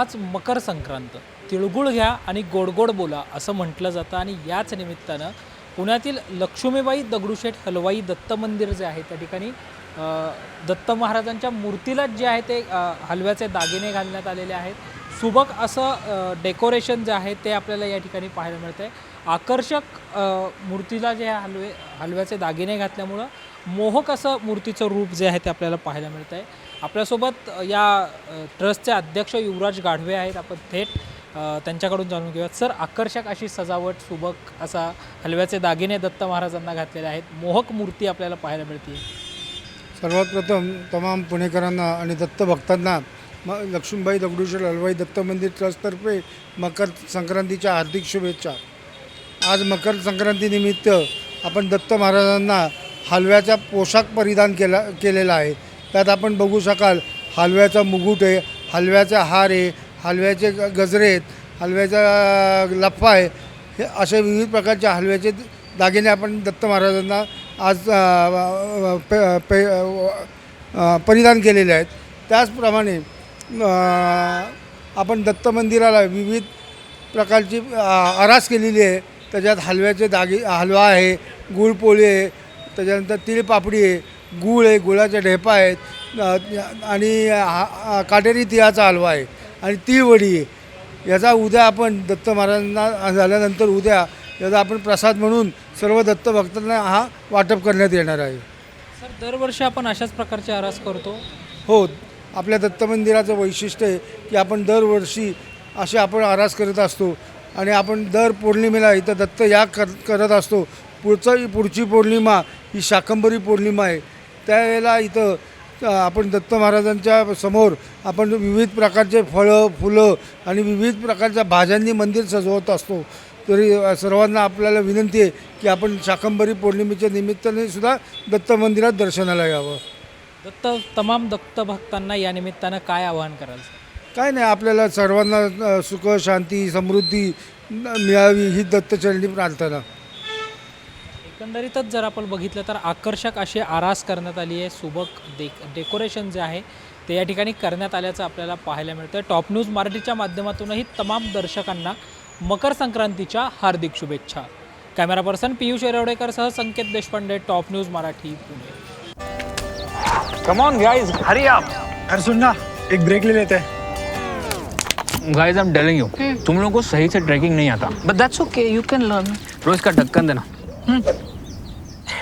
आज मकर संक्रांत. तिळगुळ घ्या आणि गोडगोड बोला असं म्हटलं जातं. आणि याच निमित्तानं पुण्यातील लक्ष्मीबाई दगडूशेठ हलवाई दत्त मंदिर जे आहे त्या ठिकाणी दत्त महाराजांच्या मूर्तीला जे आहे ते हलव्याचे दागिने घालण्यात आलेले आहेत. सुबक असं डेकोरेशन जे आहे ते आपल्याला या ठिकाणी पाहायला मिळतं आहे आकर्षक मूर्तीला जे हलवे हलव्याचे दागिने घातल्यामुळं मोहक असं मूर्तीचं रूप जे आहे ते आपल्याला पाहायला मिळतं आहे आपल्यासोबत या ट्रस्टचे अध्यक्ष युवराज गाढवे आहेत. आपण थेट त्यांच्याकडून जाणून घेऊयात. सर आकर्षक अशी सजावट सुबक असा हलव्याचे दागिने दत्त महाराजांना घातलेले आहेत. मोहक मूर्ती आपल्याला पाहायला मिळते सर्वात प्रथम तमाम पुणेकरांना आणि दत्त भक्तांना म लक्ष्मीबाई दगडूशेठ हलवाई दत्त मंदिर ट्रस्टतर्फे मकर संक्रांतीच्या हार्दिक शुभेच्छा. आज मकर संक्रांतीनिमित्त आपण दत्त महाराजांना हलव्याचा पोशाख परिधान केला केलेला आहे. त्यात आपण बघू शकाल हलव्याचा मुकुट आहे हलव्याचा हार आहे हलव्याचे ग- गजरे आहेत हलव्याचा लप्पा आहे. हे असे विविध प्रकारचे हलव्याचे दागिने आपण दत्त महाराजांना आज पे- पे- परिधान केलेले आहेत. त्याचप्रमाणे आपण दत्त मंदिराला विविध प्रकारची अरास आरास केलेली आहे. त्याच्यात हलव्याचे दागी हलवा आहे गुळपोळी आहे त्याच्यानंतर तिळपापडी आहे गूळ आहे गुळाच्या ढेपा आहेत आणि हा काटेरी तिळाचा हलवा आहे आणि तिळवडी आहे. याचा उद्या आपण दत्त महाराजांना झाल्यानंतर उद्या याचा आपण प्रसाद म्हणून सर्व दत्त भक्तांना हा वाटप करण्यात येणार आहे. सर दरवर्षी आपण अशाच प्रकारचे आरास करतो? हो आपल्या दत्त मंदिराचं वैशिष्ट्य आहे की आपण दरवर्षी असे आपण आरास करत असतो आणि आपण दर पौर्णिमेला इथं दत्त या कर करत असतो. पुढचं पुढची पौर्णिमा ही शाकंभरी पौर्णिमा आहे. त्यावेळेला इथं आपण दत्त महाराजांच्या समोर आपण विविध प्रकारचे फळं फुलं आणि विविध प्रकारच्या भाज्यांनी मंदिर सजवत असतो. तरी सर्वांना आपल्याला विनंती आहे की आपण शाकंभरी पौर्णिमेच्या निमित्ताने सुद्धा दत्त मंदिरात दर्शनाला यावं. दत्त तमाम दत्त भक्तांना या निमित्तानं काय आवाहन कराल? काय नाही आपल्याला सर्वांना सुख शांती समृद्धी मिळावी ही दत्तचरणी प्रार्थना. एकंदरीतच जर आपण बघितलं तर आकर्षक अशी आरास करण्यात आली आहे. सुबक डेक डेकोरेशन जे आहे ते या ठिकाणी करण्यात आल्याचं आपल्याला पाहायला मिळतं टॉप न्यूज मराठीच्या माध्यमातूनही तमाम दर्शकांना मकर संक्रांतीच्या हार्दिक शुभेच्छा. Camera person Piyush येरवडेकरसह Sanket Deshpande top news Marathi Pune. Come on guys hurry up अरे सुन ना एक ब्रेक ले लेते. हैं guys I am telling you तुम लोगों को सही से ट्रैकिंग नहीं आता. But that's okay you can learn रोज का ढक्कन देना.